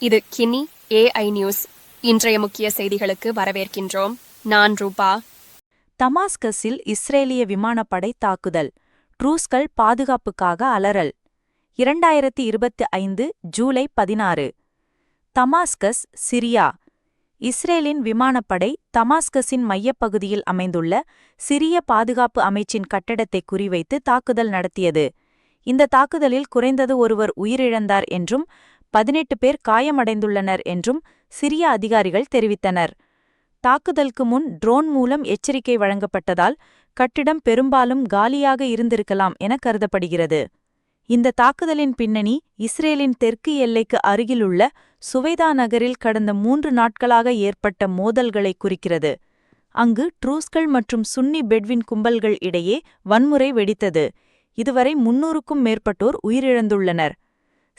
இது Guinea AI news இன்றைய முக்கிய செய்திகளுக்கு வரவேற்கின்றோம். நான் ரூபா. தமாஸ்கஸில் இஸ்ரேலிய விமானப்படை தாக்குதல். ட்ரூஸ்கள் பாதுகாப்புக்காக அலறல். இரண்டாயிரத்தி இருபத்தி ஐந்து ஜூலை பதினாறு. Damascus Syria. இஸ்ரேலின் விமானப்படை தமாஸ்கஸின் மையப்பகுதியில் அமைந்துள்ள சிரிய பாதுகாப்பு அமைச்சின் கட்டடத்தை குறிவைத்து தாக்குதல் நடத்தியது. இந்த தாக்குதலில் குறைந்தது ஒருவர் உயிரிழந்தார் என்றும் பதினெட்டு பேர் காயமடைந்துள்ளனர் என்றும் சிரிய அதிகாரிகள் தெரிவித்தனர். தாக்குதலுக்கு முன் ட்ரோன் மூலம் எச்சரிக்கை வழங்கப்பட்டதால் கட்டிடம் பெரும்பாலும் காலியாக இருந்திருக்கலாம் என கருதப்படுகிறது. இந்த தாக்குதலின் பின்னணி இஸ்ரேலின் தெற்கு எல்லைக்கு அருகிலுள்ள சுவைதா நகரில் கடந்த மூன்று நாட்களாக ஏற்பட்ட மோதல்களை குறிக்கிறது. அங்கு ட்ரூஸ்கள் மற்றும் சுன்னி பெட்வின் கும்பல்கள் இடையே வன்முறை வெடித்தது. இதுவரை முன்னூறுக்கும் மேற்பட்டோர் உயிரிழந்துள்ளனர்.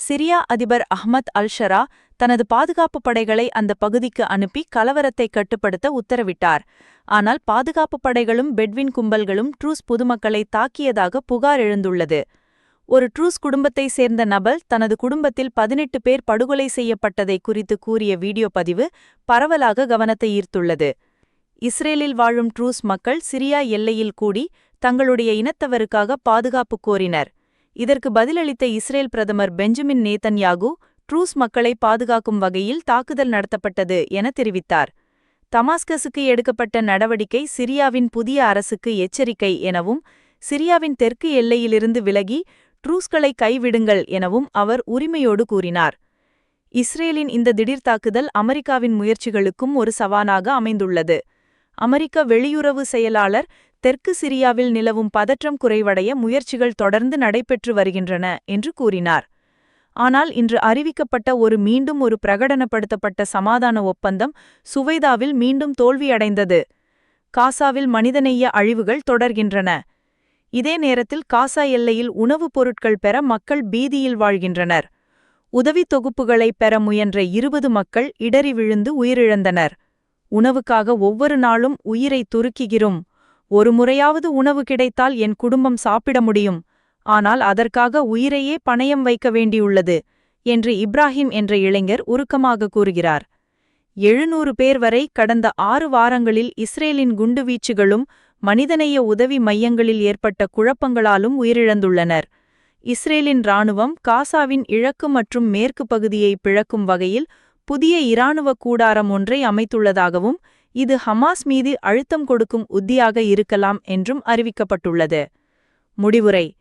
சிரியா அதிபர் அஹ்மத் அல்ஷரா தனது பாதுகாப்பு படைகளை அந்த பகுதிக்கு அனுப்பி கலவரத்தை கட்டுப்படுத்த உத்தரவிட்டார். ஆனால் பாதுகாப்பு படைகளும் பெட்வின் கும்பல்களும் ட்ரூஸ் பொதுமக்களை தாக்கியதாக புகார் எழுந்துள்ளது. ஒரு ட்ரூஸ் குடும்பத்தை சேர்ந்த நபர் தனது குடும்பத்தில் பதினெட்டு பேர் படுகொலை செய்யப்பட்டதை குறித்து கூறிய வீடியோ பதிவு பரவலாக கவனத்தை ஈர்த்துள்ளது. இஸ்ரேலில் வாழும் ட்ரூஸ் மக்கள் சிரியா எல்லையில் கூடி தங்களுடைய இனத்தவருக்காக பாதுகாப்பு கோரினர். இதற்கு பதிலளித்த இஸ்ரேல் பிரதமர் பெஞ்சமின் நேதன்யாகு ட்ரூஸ் மக்களை பாதுகாக்கும் வகையில் தாக்குதல் நடத்தப்பட்டது என தெரிவித்தார். தமாஸ்கஸுக்கு எடுக்கப்பட்ட நடவடிக்கை சிரியாவின் புதிய அரசுக்கு எச்சரிக்கை எனவும் சிரியாவின் தெற்கு எல்லையிலிருந்து விலகி ட்ரூஸ்களை கைவிடுங்கள் எனவும் அவர் உரிமையோடு கூறினார். இஸ்ரேலின் இந்த திடீர் தாக்குதல் அமெரிக்காவின் முயற்சிகளுக்கும் ஒரு சவானாக அமைந்துள்ளது. அமெரிக்க வெளியுறவு செயலாளர் தெற்கு சிரியாவில் நிலவும் பதற்றம் குறைவடைய முயற்சிகள் தொடர்ந்து நடைபெற்று வருகின்றன என்று கூறினார். ஆனால் இன்று அறிவிக்கப்பட்ட ஒரு மீண்டும் ஒரு பிரகடனப்படுத்தப்பட்ட சமாதான ஒப்பந்தம் சுவைதாவில் மீண்டும் தோல்வியடைந்தது. காசாவில் மனிதநேய அழிவுகள் தொடர்கின்றன. இதே நேரத்தில் காசா எல்லையில் உணவுப் பொருட்கள் பெற மக்கள் பீதியில் வாழ்கின்றனர். உதவித் தொகுப்புகளை பெற முயன்ற இருபது மக்கள் இடறி விழுந்து உயிரிழந்தனர். உணவுக்காக ஒவ்வொரு நாளும் உயிரை துருக்குகிறோம். ஒரு முறையாவது உணவு கிடைத்தால் என் குடும்பம் சாப்பிட முடியும். ஆனால் அதற்காக உயிரையே பணயம் வைக்க வேண்டியுள்ளது என்று இப்ராஹிம் என்ற இளைஞர் உருக்கமாக கூறுகிறார். எழுநூறு பேர் வரை கடந்த ஆறு வாரங்களில் இஸ்ரேலின் குண்டுவீச்சுகளும் மனிதநேய உதவி மையங்களில் ஏற்பட்ட குழப்பங்களாலும் உயிரிழந்துள்ளனர். இஸ்ரேலின் இராணுவம் காசாவின் இழக்கு மற்றும் மேற்கு பகுதியை பிழக்கும் வகையில் புதிய இராணுவ கூடாரம் ஒன்றை அமைத்துள்ளதாகவும் இது ஹமாஸ் மீது அழுத்தம் கொடுக்கும் உத்தியாக இருக்கலாம் என்றும் அறிவிக்கப்பட்டுள்ளது. முடிவுரை.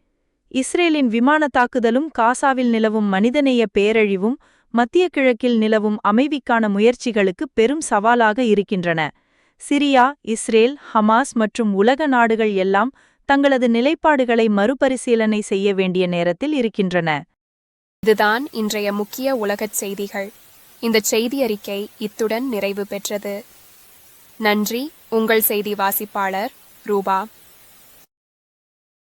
இஸ்ரேலின் விமான தாக்குதலும் காசாவில் நிலவும் மனிதநேய பேரழிவும் மத்திய கிழக்கில் நிலவும் அமைதிக்கான முயற்சிகளுக்கு பெரும் சவாலாக இருக்கின்றன. சிரியா இஸ்ரேல் ஹமாஸ் மற்றும் உலக நாடுகள் எல்லாம் தங்களது நிலைப்பாடுகளை மறுபரிசீலனை செய்ய வேண்டிய நேரத்தில் இருக்கின்றன. இதுதான் இன்றைய முக்கிய உலகச் செய்திகள். இந்த செய்தி அறிக்கை இத்துடன் நிறைவு பெற்றது. நன்றி. உங்கள் செய்தி வாசிப்பாளர் ரூபா.